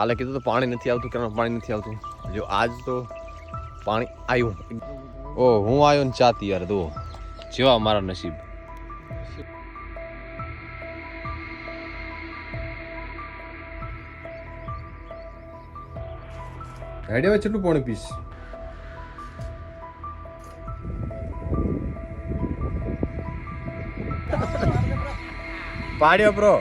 કાલે કીધું તો પાણી નથી આવતું કેમ પાણી નથી આવતું. જો આજ તો પાણી આવ્યું ઓ, હું આવ્યો ને ચાતી યાર દો જેવા મારા નસીબ. હેડે હવે કેટલું પાણી પીશ? પાડ્યો બ્રો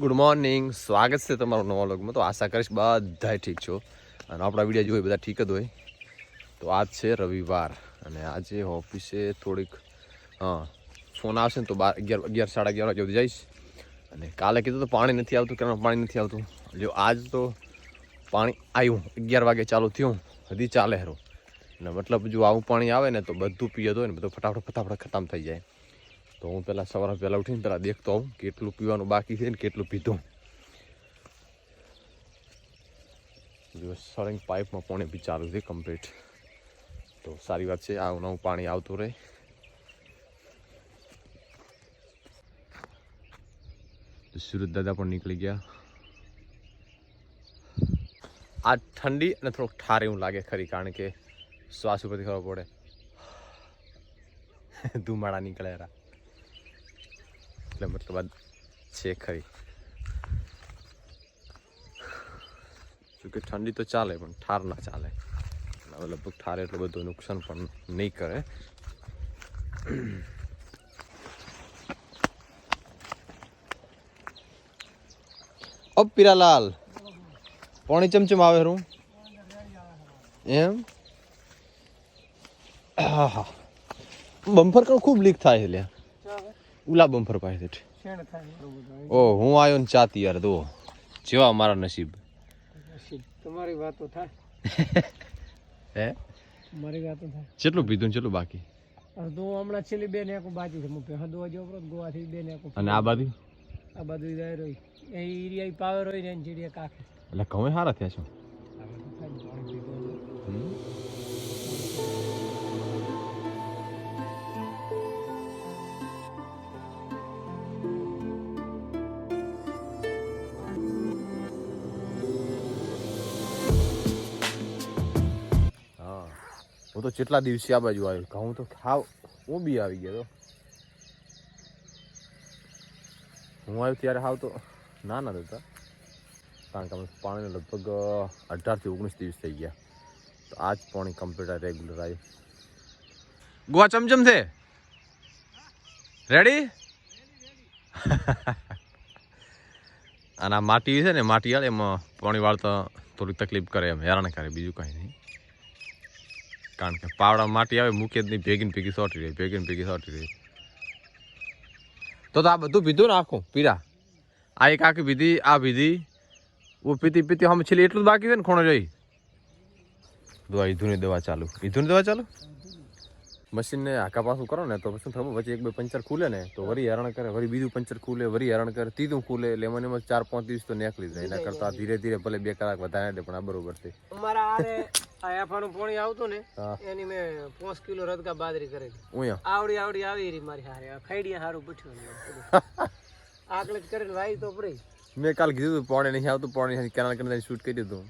ગુડ મોર્નિંગ સ્વાગત છે તમારું નવા લોગમાં તો આશા કરીશ બધા ઠીક છો. અને આપણા વીડિયો જોઈએ બધા ઠીક જ હોય. તો આજ છે રવિવાર. અને આજે ઓફિસે થોડીક હા ફોન આવશે ને તો બાર, અગિયાર અગિયાર, સાડા અગિયાર વાગે જઈશ. અને કાલે કીધું તો પાણી નથી આવતું કેમ પાણી નથી આવતું. જો આજ તો પાણી આવ્યું અગિયાર વાગે ચાલુ થયું. હજી ચાલે હેરો. અને મતલબ જો આવું પાણી આવે ને તો બધું પીએ હોય ને બધું ફટાફટ ફટાફટ ખતમ થઈ જાય. તો હું પહેલાં સવારે પહેલાં ઉઠીને પહેલાં દેખતો આવું કેટલું પીવાનું બાકી છે ને કેટલું પીધું. જો સળંગ પાઇપમાં પાણી બી ચાલુ છે કમ્પ્લીટ તો સારી વાત છે, આવું નવું પાણી આવતું રહે. સુરત દાદા પણ નીકળી ગયા. આ ઠંડી અને થોડુંક ઠાર એવું લાગે ખરી, કારણ કે શ્વાસ ઉપરથી ખબર પડે. ધુમાડા નીકળે એરા એટલે મતલબ આ છે ખરી. જોકે ઠંડી તો ચાલે, પણ ઠાર ના ચાલે. હવે લગભગ ઠાર એટલું બધું નુકસાન પણ નહીં કરે. અબ પીરાલાલ, પાણી ચમચમ આવે હું એમ? હા હા બમ્પર પણ ખૂબ લીક થાય લ્યા. ઉલા બમ્પર પાસે ઓ હું આવ્યો ને ચા તૈયાર દો જેવા મારા નસીબ. તમારી વાતો થાય. હે? મારી વાતો થાય. કેટલું પીધું ને કેટલું બાકી. અડધો હમણાં છેલ્લી બે ને આખું બાકી છે. મૂકે હદો હજી ઉપરો ગોવાથી બે ને આખું અને આ બાજુ? આ બાજુ જાય રહી એ એરિયા પાવર હોય ને એની ચીડિયા કાખે એટલે કમે સારા થયા છો. હું તો કેટલા દિવસે આ બાજુ આવ્યો ઘઉં તો ખાવ. હું બી આવી ગયો હું આવ્યો ત્યારે હાવ તો નાના ના હતા કારણ કે અમે પાણીને લગભગ અઢારથી ઓગણીસ દિવસ થઈ ગયા. તો આ જ પાણી કમ્પ્લીટ રેગ્યુલર આવ્યું ગોવા ચમચમ છે? રેડી અને આ માટી છે ને, માટી આવે એમાં પાણી વાળતા થોડીક તકલીફ કરે એમ, હેરાન કરે, બીજું કાંઈ નહીં. કારણ કે પાવડા માટી આવે મૂકી જ નહીં ભેગીને ભેગી સોટી રહી, ભેગીને ભેગી સોટી રહી. તો આ બધું પીધું ને આખું પીરા આ એક આખી પીધી આ પીધી ઓ પીતી પીતી હમ છેલ્લી એટલું જ બાકી છે ને, ખૂણો જોઈ. દવા ઈધુની દવા ચાલુ. ઈધુની દવા ચાલુ? મશીનને આકા પાછું કરો ને તો પછી થવું વચ્ચે એક બે પંચર ખુલે ને તો વરી હેરાન કરે વરી બીજું પંચર ખુલે વરી હેરાન કરે ત્રીજું ખુલે એટલે એમાં એમાં ચાર પાંચ દિવસ તો નીકળી જાય. એના કરતા ધીરે ધીરે ભલે બે કલાક વધારે દે પણ આ બરોબર છે. અમારા આરે આયાફાનું પાણી આવતું ને એની મેં પાંચ કિલો રદકા બાજરી કરેલી. ઉયા. આવડી આવડી આવી રહી મારી હારે. ખાઈડિયા હારું પૂછ્યું આગળ કરીને વાઈ તો પડી. મેં કાલ કીધું હતું પાણી નહીં આવતું પાણી કેનાલ કરીને શૂટ કરી દીધું.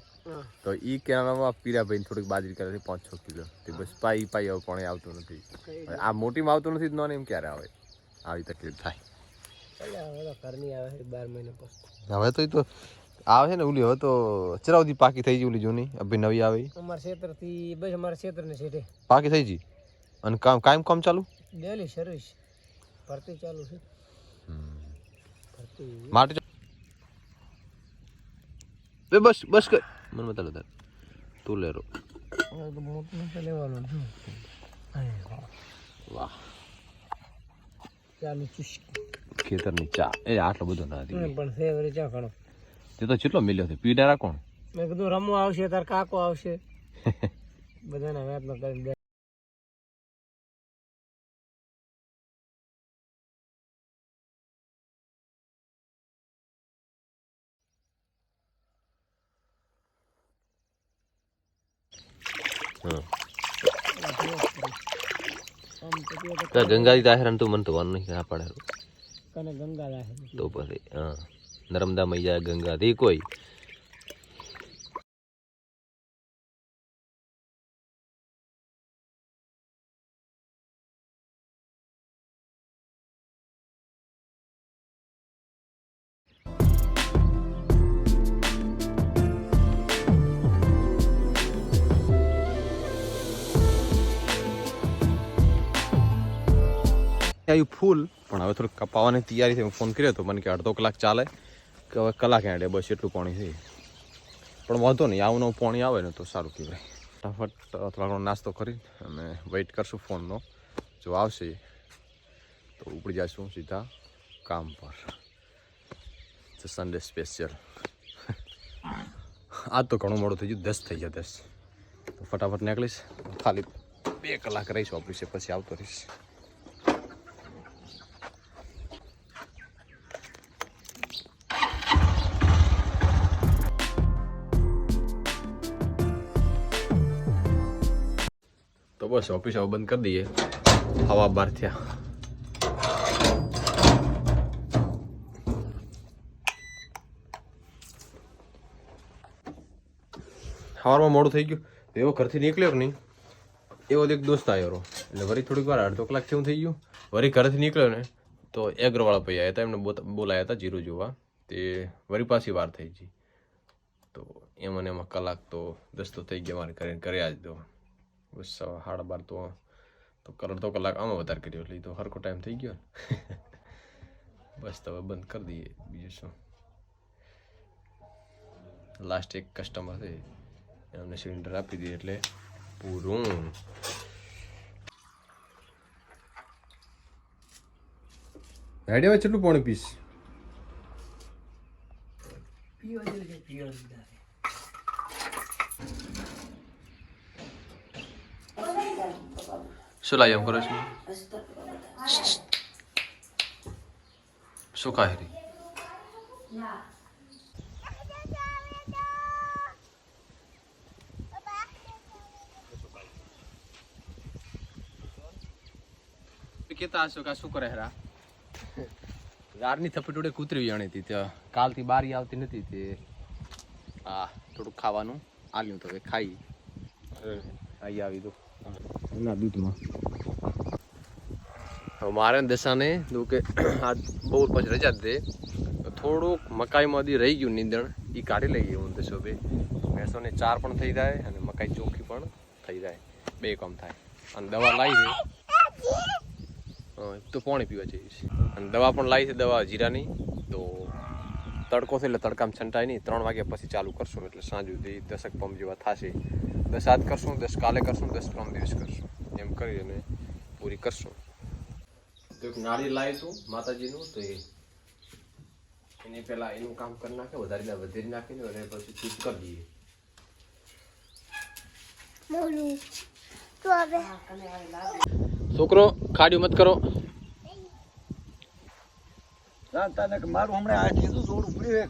તો ઈ કેનાલમાં પીરાભાઈ થોડીક બાજરી કરે છે પાંચ છ કિલો. તે બસ પાઈ પાઈ હવે પાણી આવતું નથી. આ મોટી મોટીમાં આવતું નથી નોન એમ ક્યારે આવે? આવી તકલીફ થાય. હવે તો ઘરની આવે બાર મહિના પછી. હવે તો આવે છે ને ઓલી હવે તો ચરાવતી પાકી થઈ ગઈ ઓલી જૂની અભી નવી આવી. અમારા ક્ષેત્રથી બસ અમારા ક્ષેત્રને છેટે પાકી થઈ ગઈ? અને કામ કાયમ કામ ચાલુ? Daily service. ભરતી ચાલુ છે. ભરતી. માટે બસ બસ કર મને બતા લે તું લે રો હવે તો મોટું નથી લેવાનું વાહ ચાલુ ચુસ્ક ખેતરની ચા એ આટલો બધો ના હતી પણ ફેવરેટ ચા ઘણો તે તો કેટલો મિલ્યો છે પીડારા કોણ મેં કીધું રમવા આવશે તાર કાકો આવશે બધાના વાતમાં કરીને બે હા આમ તો તો ગંગાજી તાહેરાન તું મને તો વાનું નહીં ના પડે. કને ગંગા તો પછી હા. નર્મદા મૈયા ગંગા દી કોઈ. આવ્યું ફૂલ. પણ હવે થોડુંક કપાવાની તૈયારી થઈ હું ફોન કર્યો તો મને કે અડધો કલાક ચાલે. કે હવે કલાક એડે બસ એટલું પાણી થઈ. પણ વાંધો નહીં, આવું નવું પાણી આવે ને તો સારું કહેવાય. ફટાફટ થોડા ઘણો નાસ્તો કરી અને વેઇટ કરશું ફોનનો. જો આવશે તો ઉપડી જઈશું સીધા કામ પર. સન્ડે સ્પેશિયલ આજ તો ઘણું મોડું થઈ ગયું. દસ થઈ ગયા દસ. તો ફટાફટ નીકળીશ. ખાલી બે કલાક રહીશ ઓફિસે, પછી આવતો રહીશ. બસ ઓફિસ આવું બંધ કરી દઈએ. હવા બાર થયા. સવારમાં મોડું થઈ ગયું. એવો ઘરથી નીકળ્યો નહીં? એવો એક દોસ્ત આવ્યો એટલે વરી થોડીક વાર અડધો કલાક જેવું થઈ ગયું. વરી ઘરેથી નીકળ્યો ને, તો એગ્રોવાળા ભાઈ આવ્યા હતા. એમને બોલાયા હતા જીરું જોવા. તે વરી પાછી વાર થઈ ગઈ. તો એમ અને એમાં કલાક તો દસ તો થઈ ગયા મારે કરીને કર્યા જ દો સાડા બાર તો તો તો કલાક આમાં વધારે કર્યો, એટલે તો હરખો ટાઈમ થઈ ગયો બસ તો હવે બંધ કરી દઈએ બીજું શું. લાસ્ટ એક કસ્ટમર છે, એમને સિલિન્ડર આપી દઈએ એટલે પૂરું. હેડે હવે કેટલું પાણી પીસ પીઓ જેવું છે પીઓ લીધા છે શું લાવી એમ કરો છો? શું કાહેરી કેતા હશો કે આ શું કરે હેરા? યારની થપી ટોડે કૂતરી જાણી હતી ત્યાં કાલથી બારી આવતી નથી તે. આ થોડુંક ખાવાનું. આલ્યું તો ખાઈ. અહીં આવી તો. એના દૂધમાં. મારે દશાને જો કે આ બહુ પછી રજા દે થોડુંક મકાઈમાંથી રહી ગયું નીંદણ. એ કાઢી લઈએ હું દશો બે ભેંસોને ચાર પણ થઈ જાય અને મકાઈ ચોખ્ખી પણ થઈ જાય. બે કામ થાય. અને દવા લાવી છે. તો પાણી પીવા છીએ અને દવા પણ લાવી છે, દવા જીરાની. તો તડકો છે એટલે તડકામાં છંટાય નહીં. ત્રણ વાગ્યા પછી ચાલુ કરશું એટલે સાંજ સુધી દશક પંપ જેવા થશે. દસ આજ કરશું દસ કાલે કરશું દસ ત્રણ દિવસ કરશું. એમ કરી અને પૂરી કરશું. તો એક નાળી લાવી તું માતાજીનું તો એ એની પહેલાં એનું કામ કરી નાખે વધારે વધારી નાખીને અને પછી ચૂપ કરી દઈએ. છોકરો ખાડ્યું મત કરો. મારું હમણાં આ કીધું થોડું ભૂલ્યું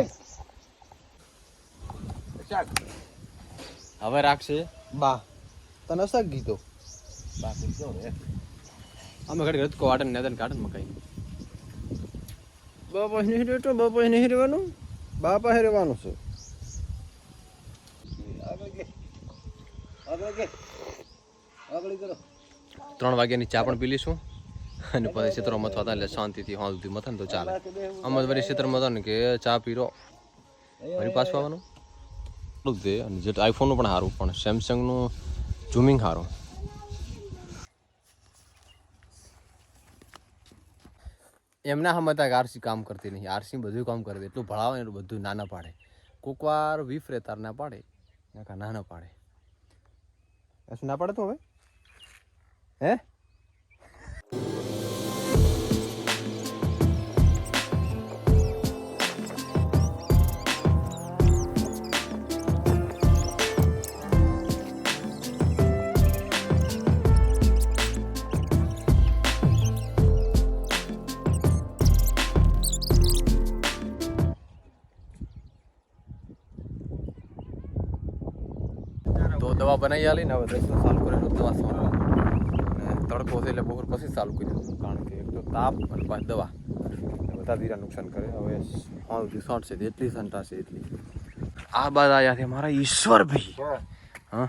એક હવે રાખશે? બા તને શક ગીતો બાકી જો રે? અમે ઘડી ઘડી કો વાટન નેદન કાઢન મકાઈ બાપા નહીં રહેતો? બાપા નહીં રહેવાનું? બાપા રહેવાનું છે. આગળ કે આગળ કે આગળ કરો. ત્રણ વાગ્યાની ચા પણ પી લઈશું. અને પછી ક્ષેત્રો મથવા હતા એટલે શાંતિથી હોલ સુધી મથન તો ચાલે. આમ જ વળી ક્ષેત્રમાં હતા ને કે ચા પીરો. વળી પાછું આવવાનું? એટલું જ દે. અને જે આઈફોનનું પણ સારું પણ સેમસંગનું ઝૂમિંગ સારું એમના સમજતા કે આરસી કામ કરતી નહીં. આરસી બધું કામ કરે. એટલું ભણાવે એટલું બધું નાના પાડે. કોક વાર વીફ રે તાર ના પાડે. નકા ના ના પાડે. શું ના પાડે તો હવે? હે? તો દવા બનાવી આલી ને હવે દસનો સાલ કરેલું દવા સોનું તડકો છે એટલે બપોર પછી ચાલુ કરી દીધું. કારણ કે એક તો તાપ અને પાછી દવા. બધા ધીરા નુકસાન કરે. હવે હા રિસોર્ટ છે એટલી સંતા છે એટલી. આ બાદ આયા છે મારા ઈશ્વર ભાઈ હા.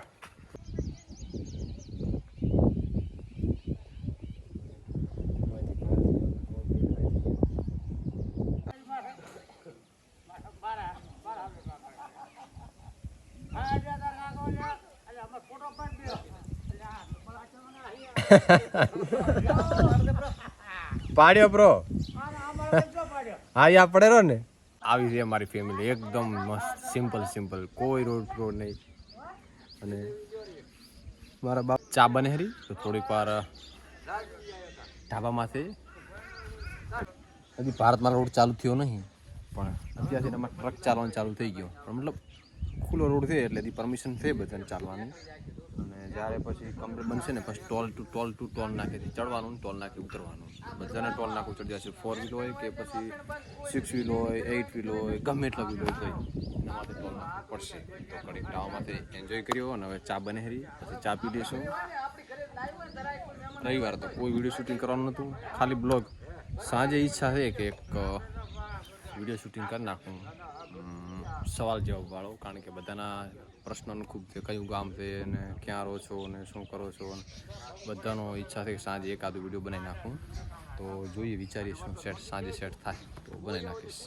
પાડ્યો બ્રો હા, યા રહો ને? આવી છે અમારી ફેમિલી એકદમ મસ્ત સિમ્પલ સિમ્પલ કોઈ રોડ રોડ નહીં. અને મારા બાપ ચા બને હરી, તો થોડીક વાર ઢાબામાંથી. હજી ભારતમાં રોડ ચાલુ થયો નહીં, પણ અત્યારથી એમાં ટ્રક ચાલવાનું ચાલુ થઈ ગયો. પણ મતલબ ખુલ્લો રોડ છે, એટલે પરમિશન છે બધાને ચાલવાની. જ્યારે પછી કમ્પ્લીટ બનશે ને, પછી toll two toll two, toll નાખેથી ચડવાનું ટોલ નાખી, ઉતરવાનું. બધાને ટોલ નાખું ચડી જશે. ફોર વ્હીલ હોય કે પછી સિક્સ વ્હીલ હોય એઇટ વ્હીલ હોય, ગમે એટલા વ્હીલ હોય તો એના માટે ટોલ નાખવું પડશે. તો કડીક ટાવામાંથી એન્જોય કર્યો અને હવે ચા બને હરી, પછી ચા પી લેશું. રવિવાર તો કોઈ વીડિયો શૂટિંગ કરવાનું નહોતું. ખાલી બ્લોગ સાંજે ઈચ્છા છે કે એક વીડિયો શૂટિંગ કરી નાખું. સવાલ જવાબ વાળો, કારણ કે બધાના પ્રશ્નોનું ખૂબ છે કયું ગામ છે ને ક્યાં રહો છો ને શું કરો છો ને બધાનો ઈચ્છા છે કે સાંજે એકાદું વીડિયો બનાવી નાખું. તો જોઈએ, વિચારીએ શું સેટ સાંજે સેટ થાય તો બનાવી નાખીશ.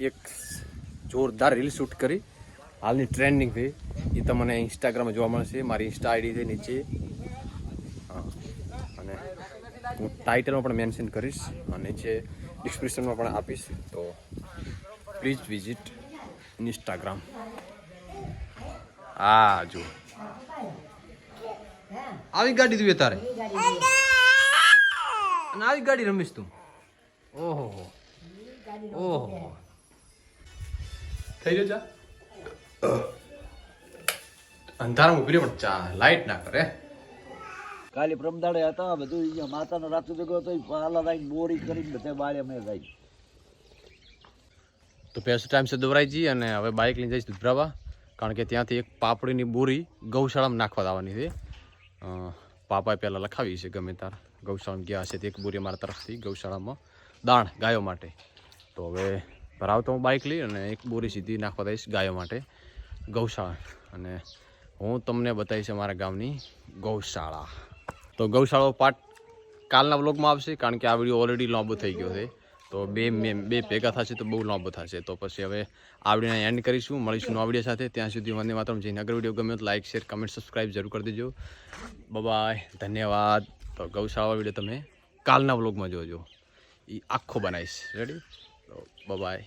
એક જોરદાર રીલ શૂટ કરી. હાલની ટ્રેન્ડિંગ છે. એ તમને ઇન્સ્ટાગ્રામમાં જોવા મળશે. મારી ઇન્સ્ટા આઈડી છે નીચે. અને હું ટાઇટલમાં પણ મેન્શન કરીશ. અને નીચે ડિસ્ક્રિપ્શનમાં પણ આપીશ. તો પ્લીઝ વિઝિટ ઇન્સ્ટાગ્રામ હા જો. આવી ગાડી તું તારે. અને આવી ગાડી રમીશ તું. ઓહો ઓહો થઈ ગયો ચા? અંધારામાં ઊભી પણ ચા લાઈટ ના કરે. કાલે પ્રમદાડે હતા બધું માતાનો રાત જગ્યો હતો પાલા લાઈન બોરી કરીને બધા બાળે અમે જાય તો પેસો ટાઈમ છે દોરાઈ જઈએ અને હવે બાઇક લઈને જઈશ દુધરાવા કારણ કે ત્યાંથી એક પાપડીની બોરી ગૌશાળામાં નાખવા આવવાની છે પાપાએ પહેલાં લખાવી છે ગમે તાર ગૌશાળામાં ગયા છે તે એક બોરી અમારા તરફથી ગૌશાળામાં દાણ ગાયો માટે. તો હવે ભરાવતો હું બાઇક લઈ અને એક બોરી સીધી નાખવા દઈશ ગાયો માટે. ગૌશાળા. અને હું તમને બતાવીશ અમારા ગામની ગૌશાળા. તો ગૌશાળાઓ પાર્ટ કાલના બ્લોગમાં આવશે કારણ કે આ વીડિયો ઓલરેડી લાંબો થઈ ગયો છે. તો બે બે ભેગા થશે તો બહુ લાંબો થશે. તો પછી હવે આવડીને એન્ડ કરીશું. મળીશું નવા વીડિયો સાથે. ત્યાં સુધી વંદે માત્ર જઈને અગર વીડિયો ગમ્યો તો લાઇક શેર કમેન્ટ સબસ્ક્રાઈબ જરૂર કરી દેજો. બબાય ધન્યવાદ. તો ગૌશાળા વીડિયો તમે કાલના વ્લોગમાં જોજો. એ આખો બનાવીશ. રેડી તો બાય